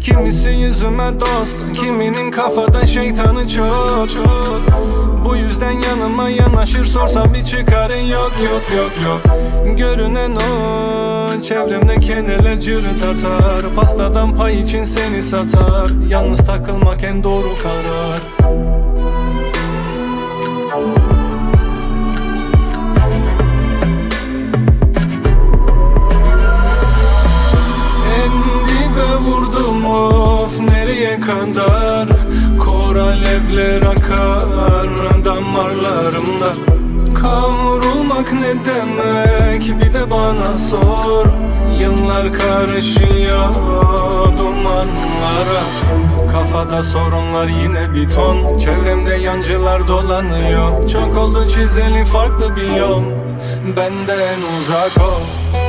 Kimisi yüzüme dost Kiminin kafada şeytanı çok, çok. Bu yüzden yanıma yanaşır sorsam bir çıkarın yok yok yok yok. Görünen o Çevremdeki neler cırıt atar. Pastadan pay için seni satar. Yalnız takılmak en doğru karar nereye kadar Kor alevler akar damarlarımda. Kavrulmak ne demek bir de bana sor. Yıllar karışıyor dumanlara. Kafada sorunlar yine bir ton. Çevremde yancılar dolanıyor. Çok oldu çizeli farklı bir yol. Benden uzak ol